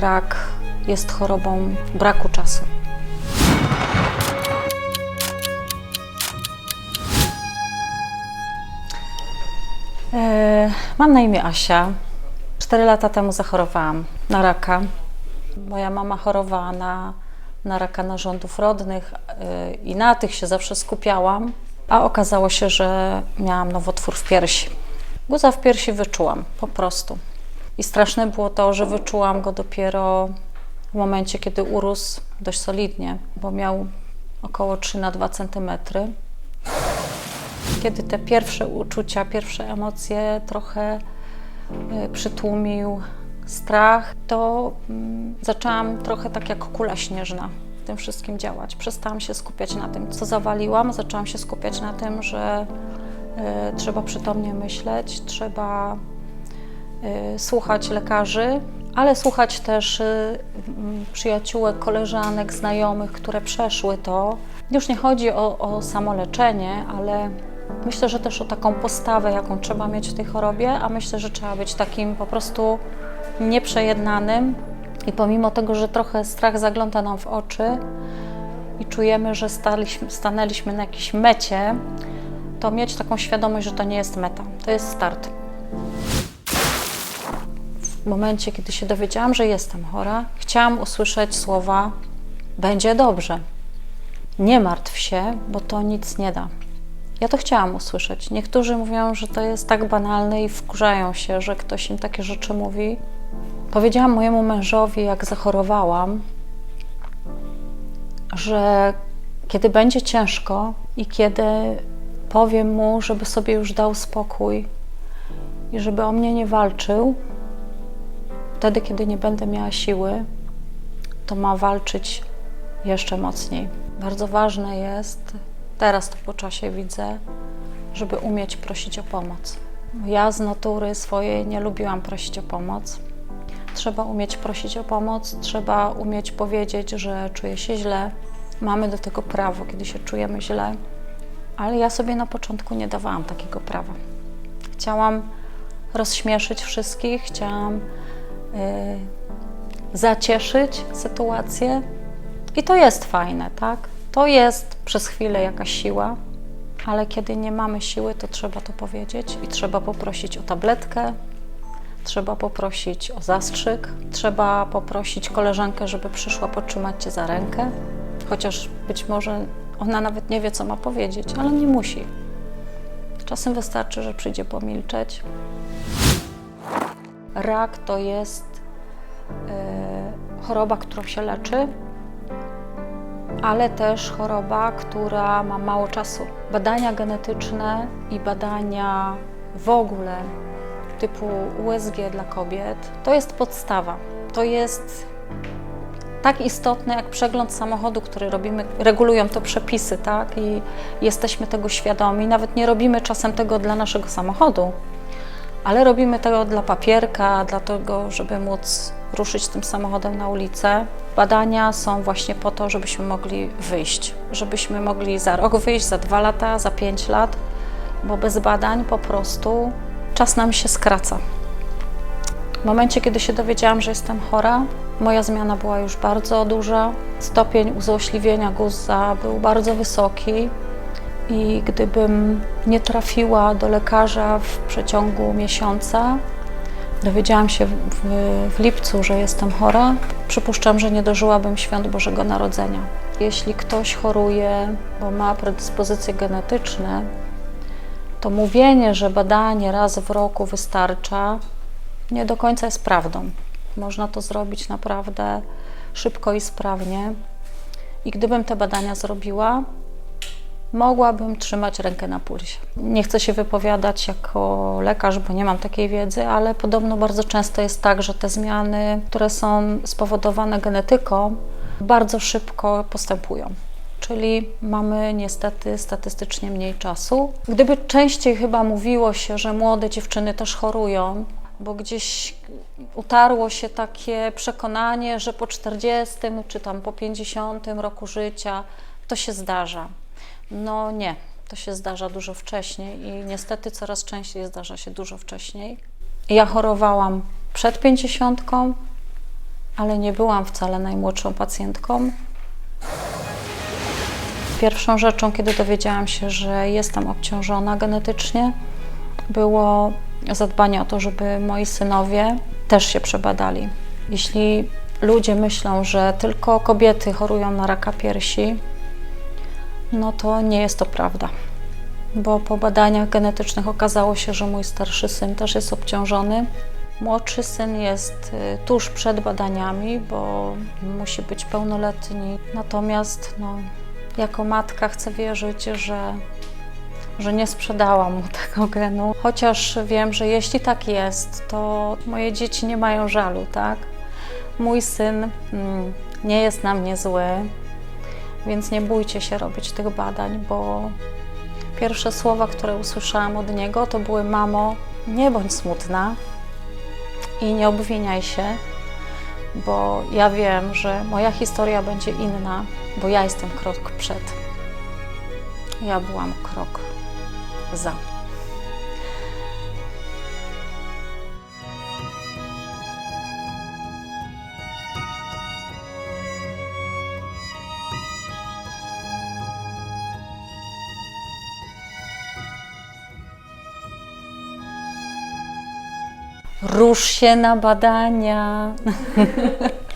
rak jest chorobą braku czasu. E, Mam na imię Asia. Cztery lata temu zachorowałam na raka. Moja mama chorowała na, na raka narządów rodnych e, i na tych się zawsze skupiałam, a okazało się, że miałam nowotwór w piersi. Guza w piersi wyczułam, po prostu. I straszne było to, że wyczułam go dopiero w momencie, kiedy urósł dość solidnie, bo miał około 3 na 2 centymetry. Kiedy te pierwsze uczucia, pierwsze emocje trochę y, przytłumił strach, to mm, zaczęłam trochę tak jak kula śnieżna tym wszystkim działać. Przestałam się skupiać na tym, co zawaliłam, zaczęłam się skupiać na tym, że y, trzeba przytomnie myśleć, trzeba słuchać lekarzy, ale słuchać też y, m, przyjaciółek, koleżanek, znajomych, które przeszły to. Już nie chodzi o, o samoleczenie, ale myślę, że też o taką postawę, jaką trzeba mieć w tej chorobie, a myślę, że trzeba być takim po prostu nieprzejednanym i pomimo tego, że trochę strach zagląda nam w oczy i czujemy, że staliśmy, stanęliśmy na jakiejś mecie, to mieć taką świadomość, że to nie jest meta, to jest start. W momencie, kiedy się dowiedziałam, że jestem chora, chciałam usłyszeć słowa: Będzie dobrze. Nie martw się, bo to nic nie da. Ja to chciałam usłyszeć. Niektórzy mówią, że to jest tak banalne i wkurzają się, że ktoś im takie rzeczy mówi. Powiedziałam mojemu mężowi, jak zachorowałam, że kiedy będzie ciężko i kiedy powiem mu, żeby sobie już dał spokój i żeby o mnie nie walczył, wtedy, kiedy nie będę miała siły, to ma walczyć jeszcze mocniej. Bardzo ważne jest, teraz to po czasie widzę, żeby umieć prosić o pomoc. Ja z natury swojej nie lubiłam prosić o pomoc. Trzeba umieć prosić o pomoc, trzeba umieć powiedzieć, że czuję się źle. Mamy do tego prawo, kiedy się czujemy źle, ale ja sobie na początku nie dawałam takiego prawa. Chciałam rozśmieszyć wszystkich, chciałam zacieszyć sytuację i to jest fajne, tak? To jest przez chwilę jakaś siła, ale kiedy nie mamy siły, to trzeba to powiedzieć i trzeba poprosić o tabletkę, trzeba poprosić o zastrzyk, trzeba poprosić koleżankę, żeby przyszła potrzymać cię za rękę, chociaż być może ona nawet nie wie, co ma powiedzieć, ale nie musi. Czasem wystarczy, że przyjdzie pomilczeć. Rak to jest e, choroba, którą się leczy, ale też choroba, która ma mało czasu. Badania genetyczne i badania w ogóle typu USG dla kobiet to jest podstawa. To jest tak istotne jak przegląd samochodu, który robimy, regulują to przepisy, tak? I jesteśmy tego świadomi. Nawet nie robimy czasem tego dla naszego samochodu, ale robimy tego dla papierka, dla tego, żeby móc ruszyć tym samochodem na ulicę. Badania są właśnie po to, żebyśmy mogli wyjść, żebyśmy mogli za rok wyjść, za dwa lata, za pięć lat, bo bez badań po prostu czas nam się skraca. W momencie, kiedy się dowiedziałam, że jestem chora, moja zmiana była już bardzo duża. Stopień uzłośliwienia guza był bardzo wysoki i gdybym nie trafiła do lekarza w przeciągu miesiąca, dowiedziałam się w, w, lipcu, że jestem chora, przypuszczam, że nie dożyłabym świąt Bożego Narodzenia. Jeśli ktoś choruje, bo ma predyspozycje genetyczne, to mówienie, że badanie raz w roku wystarcza, nie do końca jest prawdą. Można to zrobić naprawdę szybko i sprawnie. I gdybym te badania zrobiła, mogłabym trzymać rękę na pulsie. Nie chcę się wypowiadać jako lekarz, bo nie mam takiej wiedzy, ale podobno bardzo często jest tak, że te zmiany, które są spowodowane genetyką, bardzo szybko postępują. Czyli mamy niestety statystycznie mniej czasu. Gdyby częściej chyba mówiło się, że młode dziewczyny też chorują, bo gdzieś utarło się takie przekonanie, że po 40 czy tam po 50 roku życia to się zdarza. No nie, to się zdarza dużo wcześniej i niestety coraz częściej zdarza się dużo wcześniej. Ja chorowałam przed 50, ale nie byłam wcale najmłodszą pacjentką. Pierwszą rzeczą, kiedy dowiedziałam się, że jestem obciążona genetycznie, było zadbanie o to, żeby moi synowie też się przebadali. Jeśli ludzie myślą, że tylko kobiety chorują na raka piersi, no to nie jest to prawda. Bo po badaniach genetycznych okazało się, że mój starszy syn też jest obciążony. Młodszy syn jest y, tuż przed badaniami, bo musi być pełnoletni. Natomiast no, jako matka chcę wierzyć, że, że nie sprzedałam mu tego genu. Chociaż wiem, że jeśli tak jest, to moje dzieci nie mają żalu, tak? Mój syn mm, nie jest na mnie zły, więc nie bójcie się robić tych badań, bo pierwsze słowa, które usłyszałam od niego, to były: Mamo, nie bądź smutna i nie obwiniaj się, bo ja wiem, że moja historia będzie inna, bo ja jestem krok przed. Ja byłam krok za. Rusz się na badania.